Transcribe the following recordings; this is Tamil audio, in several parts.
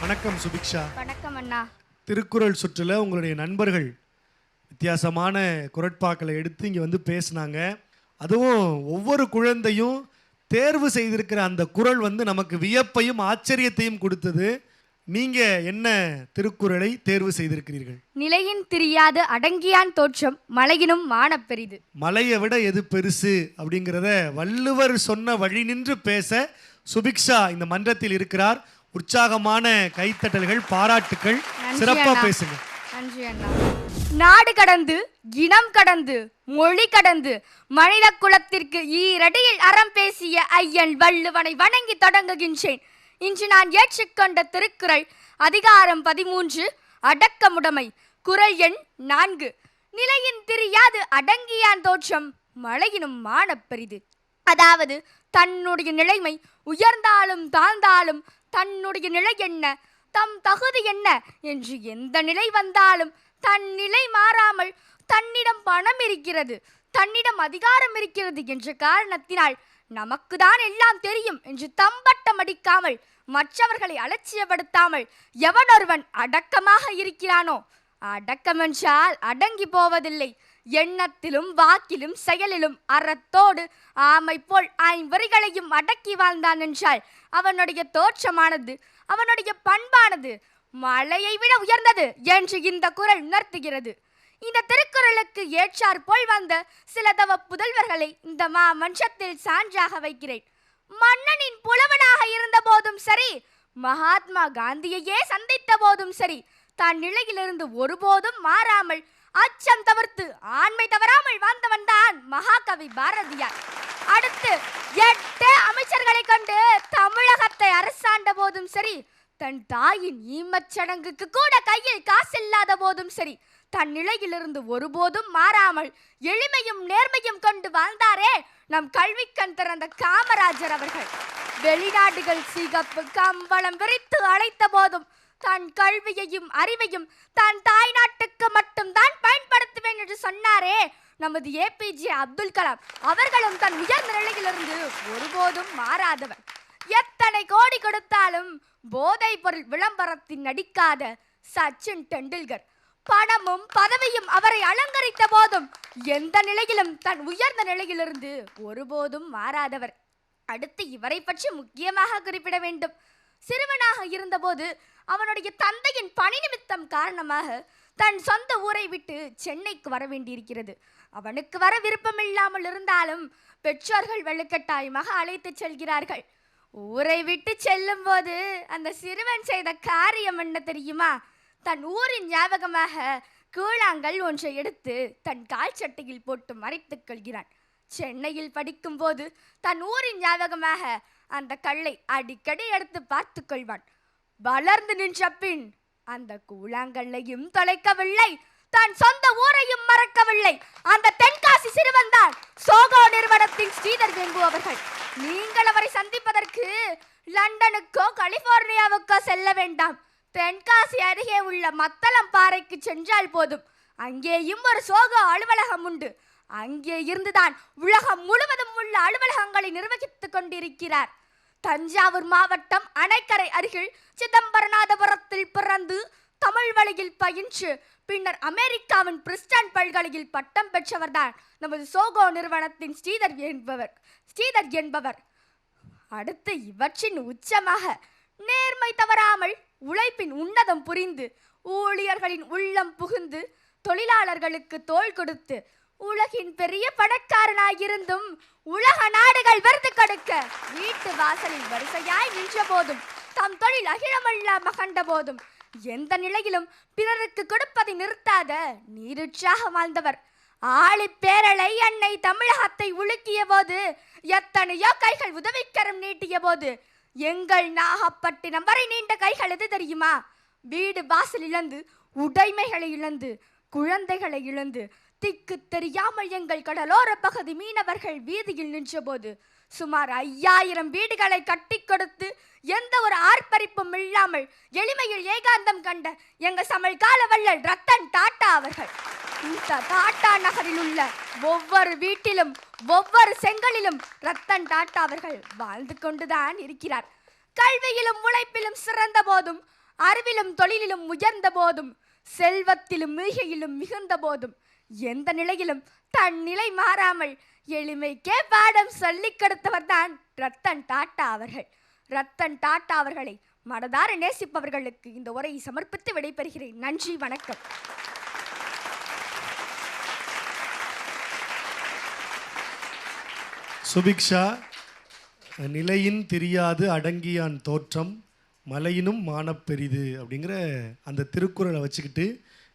வணக்கம் சுபிக்ஷா. வணக்கம் அண்ணா. திருக்குறள் சுற்றுல உங்களுடைய நண்பர்கள் வித்தியாசமான குரட்பாக்களை எடுத்து இங்கே வந்து பேசுனாங்க. அதுவும் ஒவ்வொரு குழந்தையும் தேர்வு செய்திருக்கிற அந்த குறள் வந்து நமக்கு வியப்பையும் ஆச்சரியத்தையும் கொடுத்தது. நீங்க என்ன திருக்குறளை தேர்வு செய்திருக்கிறீர்கள்? நிலையின் திரியாது அடங்கியான் தோற்றம் மலையினும் மானப் பெரிது. மலையை விட எது பெருசு அப்படிங்கிறத வள்ளுவர் சொன்ன வழி நின்று பேச சுபிக்ஷா இந்த மன்றத்தில் இருக்கிறார். உற்சாகமான கைத்தட்டல்கள் பாராட்டுக்கள். சிறப்பா. பேசுங்க. நன்றி அண்ணா. நாடு கடந்து இனம் கடந்து மொழி கடந்து மனித குலத்திற்கு ஈரடியில் அறம் பேசிய ஐயன் வள்ளுவனை வணங்கி தொடங்குகின்றேன். இன்று நான் ஏற்றுக்கொண்ட திருக்குறள் அதிகாரம் பதிமூன்று அடக்கமுடைமை குறள் எண் நான்கு. நிலையின் திரியாது அடங்கியான் தோற்றம் மழையினும் மானப் பெரிது. அதாவது தன்னுடைய நிலைமை உயர்ந்தாலும் தாழ்ந்தாலும் தன்னுடைய நிலை என்ன? தம் தகுதி என்ன? என்று எந்த நிலை வந்தாலும் தன் நிலை மாறாமல் தன்னிடம் பணம் இருக்கிறது தன்னிடம் அதிகாரம் இருக்கிறது என்ற காரணத்தினால் நமக்குதான் எல்லாம் தெரியும் என்று தம்பட்டம் அடிக்காமல் மற்றவர்களை அலட்சியப்படுத்தாமல் எவனொருவன் அடக்கமாக இருக்கிறானோ? அடக்கம் என்றால் அடங்கி போவதில்லை. எண்ணத்திலும் வாக்கிலும் செயலிலும் அறத்தோடு ஆமை போல் ஐம்பொறிகளையும் அடக்கி வாழ்ந்தான் என்றால் அவனுடைய தோற்றமானது அவனுடைய பண்பானது மலையை விட உயர்ந்தது என்று இந்த குறள் உணர்த்துகிறது. இந்த திருக்குறளுக்கு ஏற்றார் போல் வந்த சில தவ புதல்வர்களை இந்த மா மன்றத்தில் சான்றாக வைக்கிறேன். மன்னனின் புலவனாக இருந்த போதும் சரி மகாத்மா காந்தியையே சந்தித்த போதும் சரி தான் நிலையிலிருந்து ஒருபோதும் மாறாமல் அச்சம் தவிர்த்து ஆண்மை தவறாமல் வாழ்ந்தவன் தான் மகாகவி பாரதியார். அடுத்து எட்டு அமைச்சர்களை கொண்டு தமிழகத்தை அரசாண்ட போதும் சரி தன் தாயின் ஈமச் சடங்குக்கு கூட கையில் காசில்லாத போதும் சரி தன் நிலையிலிருந்து ஒருபோதும் மாறாமல் எளிமையும் நேர்மையும் கொண்டு வாழ்ந்தாரே நம் கல்விக்கண் திறந்த காமராஜர் அவர்கள். வெளிநாடுகள் சிகப்பு கம்பளம் விரித்து அழைத்த போதும் தன் கல்வியையும் அறிவையும் தான் தாய் நாட்டுக்கு மட்டும் தான் பயன்படுத்துவேன் என்று சொன்னாரே நமது ஏபிஜே அப்துல் கலாம். அவர்களும் தன் உயர்ந்த நிலையிலிருந்து ஒருபோதும் மாறாதவர். எத்தனை கோடி கொடுத்தாலும் போதைப் பொருள் விளம்பரத்தில் நடிக்காத சச்சின் டெண்டுல்கர். பணமும் பதவியும் அவரை அலங்கரித்த போதும் எந்த நிலையிலும் தன் உயர்ந்த நிலையிலிருந்து ஒருபோதும் மாறாதவர். அடுத்து இவரை பற்றி முக்கியமாக குறிப்பிட வேண்டும். சிறுவனாக இருந்தபோது அவனுடைய தந்தையின் பணி நிமித்தம் காரணமாக தன் சொந்த ஊரை விட்டு சென்னைக்கு வர வேண்டியிருக்கிறது. அவனுக்கு வர விருப்பமில்லாமல் இருந்தாலும் பெற்றோர்கள் வலுக்கட்டாயமாக அழைத்துச் செல்கிறார்கள். ஊரை விட்டு செல்லும் போது அந்த சிறுவன் செய்த காரியம் என்ன தெரியுமா? தன் ஊரின் ஞாபகமாக கூழாங்கல் ஒன்றை எடுத்து தன் கால் சட்டையில் போட்டு மறைத்துக் கொள்கிறான். சென்னையில் படிக்கும்போது தன் ஊரின் ஞாபகமாக அந்த கல்லை அடிக்கடி எடுத்து பார்த்து கொள்வான் வளர்ந்து நின்ற பின் அந்த கூழாங்கல்லையும் தொலைக்கவில்லை. தான் சொந்த ஊரையும் மறக்கவில்லை. அந்த தென்காசி சிறுவன் தான் சோகோ நிறுவனத்தின் ஸ்ரீதர் வெங்கு அவர்கள். நீங்கள் அவரை சந்திப்பதற்கு லண்டனுக்கோ கலிபோர்னியாவுக்கோ செல்ல வேண்டாம். தென்காசி அருகே உள்ள மத்தளம் பாறைக்கு சென்றால் போதும். அங்கேயும் ஒரு சோகோ அலுவலகம் உண்டு. அங்கே இருந்துதான் உலகம் முழுவதும் உள்ள அலுவலகங்களை நிர்வகித்துக் கொண்டிருக்கிறார். தஞ்சாவூர் மாவட்டம் அணைக்கரை அருகில் சிதம்பரநாதபுரத்தில் பிறந்து தமிழ் வழியில் பயின்று பின்னர் அமெரிக்காவின் பிரிஸ்டன் பல்கலையில் பட்டம் பெற்றவர்தான் நமது சோகோ நிறுவனத்தின் ஸ்ரீதர் என்பவர் ஸ்ரீதர் என்பவர். அடுத்து இவற்றின் உச்சமாக நேர்மை தவறாமல் உழைப்பின் உன்னதம் புரிந்து ஊழியர்களின் உள்ளம் புகுந்து தொழிலாளர்களுக்கு தோள் கொடுத்து உலகின் பெரிய பணக்காரனாயிருந்தும் உலக நாடுகள் விருது கொடுக்க வீட்டு வாசலில் வரிசையாய் நின்ற போதும் தம் தொழில் அகிலமல்லா மகண்ட போதும். எந்த நிலையிலும் பிறருக்கு கொடுப்பதை நிறுத்தாத நீருற்றாக வாழ்ந்தவர். ஆளி பேரலை அன்னை தமிழகத்தை உலுக்கிய போது எத்தனையோ கைகள் உதவிக்கரம் நீட்டிய போது எங்கள் நாகப்பட்டினம் வரை நீண்ட கைகள் எது தெரியுமா? வீடு வாசல் இழந்து உடைமைகளை இழந்து குழந்தைகளை இழந்து திக்கு தெரியாமல் எங்கள் கடலோர பகுதி மீனவர்கள் வீதியில் நின்றபோது சுமார் ஐயாயிரம் வீடுகளை கட்டி கொடுத்து எந்த ஒரு ஆர்ப்பரிப்பும் இல்லாமல் எளிமையில் ஏகாந்தம் கண்ட எங்க சமல்கால வள்ளல் ரத்தன் டாட்டா அவர்கள். இந்த டாட்டா நகரில் உள்ள ஒவ்வொரு வீட்டிலும் ஒவ்வொரு செங்கலிலும் ரத்தன் டாட்டா அவர்கள் வாழ்ந்து கொண்டுதான் இருக்கிறார். கல்வியிலும் உழைப்பிலும் சிறந்த போதும் அறிவிலும் தொழிலிலும் உயர்ந்த போதும் செல்வத்திலும் மிகையிலும் மிகுந்த போதும். எந்த நிலையிலும் தன் நிலை மாறாமல் எளிமைக்கே பாடம் சொல்லிக் கொடுத்தவர் தான் ரத்தன் டாட்டா அவர்கள். ரத்தன் டாட்டா அவர்களை மனதார நேசிப்பவர்களுக்கு இந்த உரையை சமர்ப்பித்து விடைபெறுகிறேன். நன்றி வணக்கம். சுபிக்ஷா நிலையின் தெரியாது அடங்கியான் தோற்றம். மலையினும் மானப்பெரிது அப்படிங்கிற அந்த திருக்குறளை வச்சுக்கிட்டு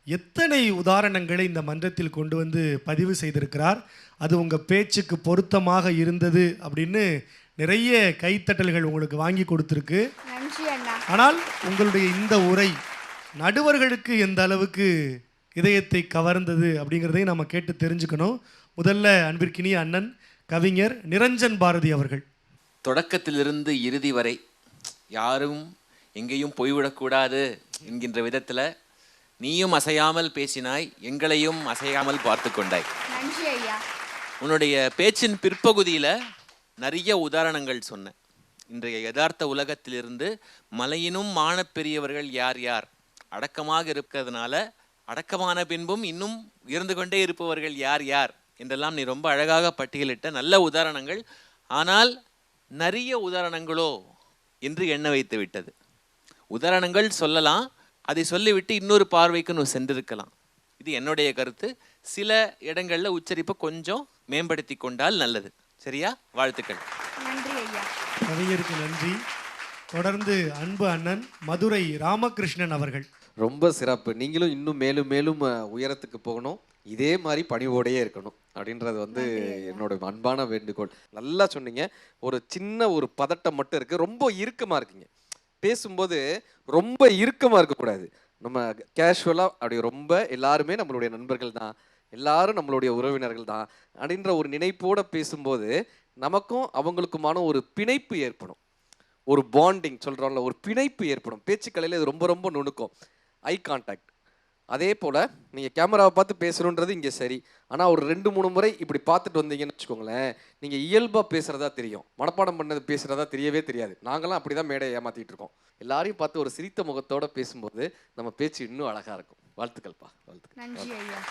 எத்தனை உதாரணங்களை இந்த மன்றத்தில் கொண்டு வந்து பதிவு செய்திருக்கிறார்? அது உங்கள் பேச்சுக்கு பொருத்தமாக இருந்தது அப்படின்னு நிறைய கைத்தட்டல்கள் உங்களுக்கு வாங்கி கொடுத்துருக்கு. நன்றி அண்ணா. ஆனால் உங்களுடைய இந்த உரை நடுவர்களுக்கு எந்த அளவுக்கு இதயத்தை கவர்ந்தது அப்படிங்கிறதையும் நம்ம கேட்டு தெரிஞ்சுக்கணும். முதல்ல அன்பிற்கினிய அண்ணன் கவிஞர் நிரஞ்சன் பாரதி அவர்கள். தொடக்கத்திலிருந்து இறுதி வரை யாரும் எங்கேயும் போய்விடக்கூடாது என்கின்ற விதத்தில் நீயும் அசையாமல் பேசினாய் எங்களையும் அசையாமல் பார்த்து கொண்டாய். உன்னுடைய பேச்சின் பிற்பகுதியில் நிறைய உதாரணங்கள் சொன்ன இன்றைய யதார்த்த உலகத்திலிருந்து மலையினும் மானப் பெரியவர்கள் யார் யார் அடக்கமாக இருக்கிறதுனால அடக்கமான பின்பும் இன்னும் இருந்து கொண்டே இருப்பவர்கள் யார் யார் என்றெல்லாம் நீ ரொம்ப அழகாக பட்டியலிட்ட நல்ல உதாரணங்கள். ஆனால் நிறைய உதாரணங்களோ என்று எண்ண வைத்து விட்டது. உதாரணங்கள் சொல்லலாம். அதை சொல்லிவிட்டு இன்னொரு பார்வைக்கு நீ சென்றிருக்கலாம். இது என்னுடைய கருத்து. சில இடங்கள்ல உச்சரிப்பை கொஞ்சம் மேம்படுத்தி கொண்டால் நல்லது. சரியா? வாழ்த்துக்கள். நன்றி ஐயா. கவிஞருக்கு நன்றி. தொடர்ந்து அன்பு அண்ணன் மதுரை ராமகிருஷ்ணன் அவர்கள். ரொம்ப சிறப்பு. நீங்களும் இன்னும் மேலும் மேலும் உயரத்துக்கு போகணும். இதே மாதிரி பணிவோடையே இருக்கணும். அப்படின்றது வந்து என்னோட அன்பான வேண்டுகோள். நல்லா சொன்னீங்க. ஒரு சின்ன ஒரு பதட்டம் மட்டும் இருக்கு. ரொம்ப இறுக்கமா இருக்கீங்க. பேசும்போது ரொம்ப இறுக்கமாக இருக்கக்கூடாது. நம்ம கேஷுவலாக அப்படி ரொம்ப எல்லாருமே நம்மளுடைய நண்பர்கள் தான். எல்லாரும் நம்மளுடைய உறவினர்கள் தான் அப்படின்ற ஒரு நினைப்போட பேசும்போது நமக்கும் அவங்களுக்குமான ஒரு பிணைப்பு ஏற்படும். ஒரு பாண்டிங் சொல்கிறோம்ல ஒரு பிணைப்பு ஏற்படும். பேச்சுக்கலையில் இது ரொம்ப ரொம்ப நுணுக்கம். ஐ கான்டாக்ட் அதே போல் நீங்கள் கேமராவை பார்த்து பேசணுன்றது இங்கே சரி. ஆனால் ஒரு ரெண்டு மூணு முறை இப்படி பார்த்துட்டு வந்தீங்கன்னு வச்சுக்கோங்களேன் நீங்கள் இயல்பாக பேசுகிறதா தெரியும். மனப்பாடம் பண்ணது பேசுகிறதா தெரியவே தெரியாது. நாங்களாம் அப்படி தான் மேடையை ஏமாற்றிட்டு இருக்கோம். எல்லாரையும் பார்த்து ஒரு சிரித்த முகத்தோட பேசும்போது நம்ம பேச்சு இன்னும் அழகாக இருக்கும். வாழ்த்துக்கள்ப்பா. வாழ்த்துக்கள். நன்றி ஐயா.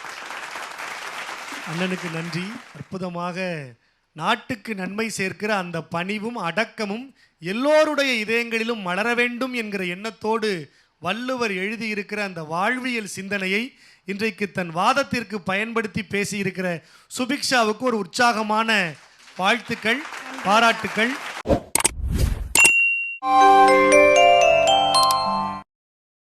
அண்ணனுக்கு நன்றி. அற்புதமாக நாட்டுக்கு நன்மை சேர்க்கிற அந்த பணிவும் அடக்கமும் எல்லோருடைய இதயங்களிலும் மலர வேண்டும் என்கிற எண்ணத்தோடு வள்ளுவர் எழுதியிருக்கிற அந்த வாழ்வியல் சிந்தனையை இன்றைக்கு தன் வாதத்திற்கு பயன்படுத்தி பேசியிருக்கிற சுபிக்ஷாவுக்கு ஒரு உற்சாகமான வாழ்த்துக்கள் பாராட்டுக்கள்.